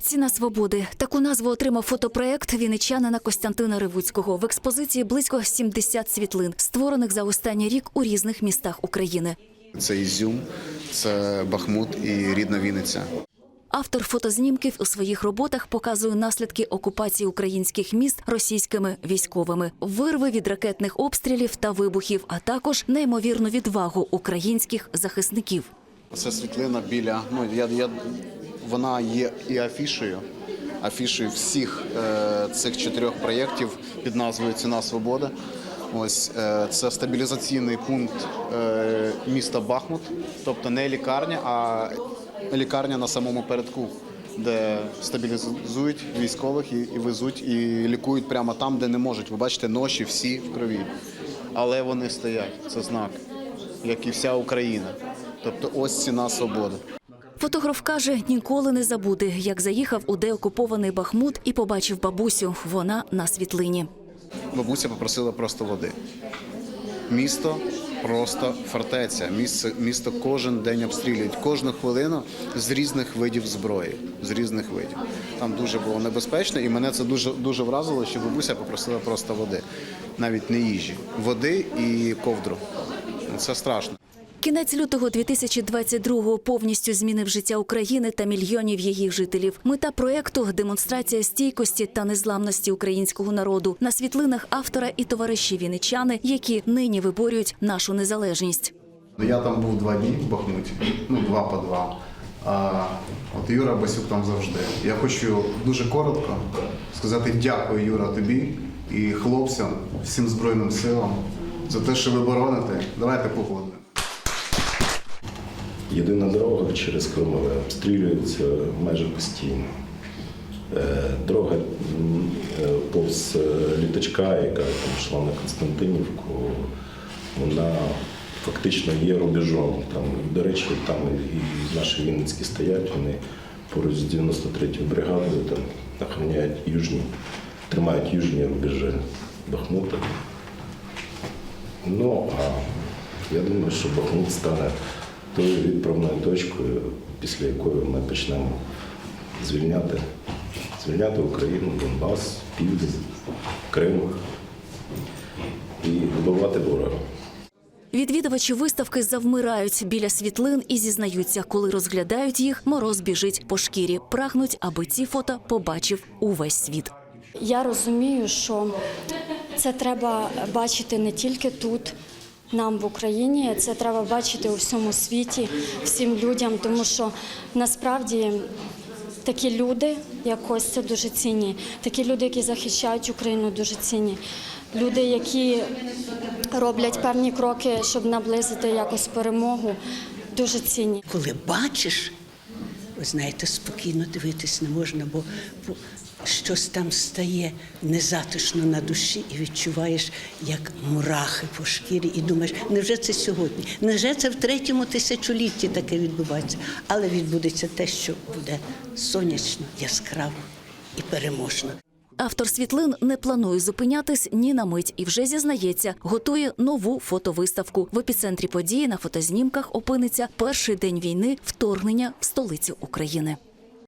Ціна свободи. Таку назву отримав фотопроект вінничанина Костянтина Ривуцького. В експозиції близько 70 світлин, створених за останній рік у різних містах України. Це Ізюм, це Бахмут і рідна Вінниця. Автор фотознімків у своїх роботах показує наслідки окупації українських міст російськими військовими, вирви від ракетних обстрілів та вибухів, а також неймовірну відвагу українських захисників. Це світлина біля. Ну я, я вона є і афішею. Афішею всіх е, цих чотирьох проєктів під назвою Ціна свободи. Ось е, це стабілізаційний пункт е, міста Бахмут, тобто не лікарня, а лікарня на самому передку, де стабілізують військових і, і везуть, і лікують прямо там, де не можуть. Ви бачите, ноші всі в крові. Але вони стоять. Це знак, як і вся Україна. Тобто ось ціна свободи. Фотограф каже, ніколи не забуде, як заїхав у деокупований Бахмут і побачив бабусю. Вона на світлині. Бабуся попросила просто води. Місто просто фортеця. Місце, місто кожен день обстрілюють, кожну хвилину з різних видів зброї. З різних видів. Там дуже було небезпечно, і мене це дуже дуже вразило, що бабуся попросила просто води, навіть не їжі. Води і ковдру. Це страшно. Кінець лютого 2022-го повністю змінив життя України та мільйонів її жителів. Мета проекту демонстрація стійкості та незламності українського народу. На світлинах автора і товариші вінничани, які нині виборюють нашу незалежність. Я там був два дні в Бахмуті, ну два по два. А от Юра Басюк там завжди. Я хочу дуже коротко сказати дякую, Юра, тобі і хлопцям, всім Збройним силам за те, що ви бороните. Давайте походимо. Єдина дорога через Кримове обстрілюється майже постійно. Е, Дорога е, повз е, літачка, яка там йшла на Константинівку, вона фактично є рубежом. Там, до речі, там і наші Вінницькі стоять, вони поруч з 93-ю бригадою там охороняють южні, тримають южні рубежі Бахмута. Ну, а я думаю, що Бахмут стане тою відправною точкою, після якої ми почнемо звільняти, звільняти Україну, Донбас, Південь, Крим і вбивати ворога. Відвідувачі виставки завмирають біля світлин і зізнаються, коли розглядають їх, мороз біжить по шкірі. Прагнуть, аби ці фото побачив увесь світ. Я розумію, що це треба бачити не тільки тут, нам в Україні, це треба бачити у всьому світі, всім людям, тому що насправді такі люди, як це дуже цінні. Такі люди, які захищають Україну, дуже цінні. Люди, які роблять певні кроки, щоб наблизити якось перемогу, дуже цінні. коли бачиш, ви знаєте, спокійно дивитись не можна, бо щось там стає незатишно на душі, і відчуваєш, як мурахи по шкірі, і думаєш, невже це сьогодні? Невже це в третьому тисячолітті таке відбувається? Але відбудеться те, що буде сонячно, яскраво і переможно. Автор світлин не планує зупинятись ні на мить і вже зізнається, готує нову фотовиставку. В епіцентрі події на фотознімках опиниться перший день війни вторгнення в столицю України.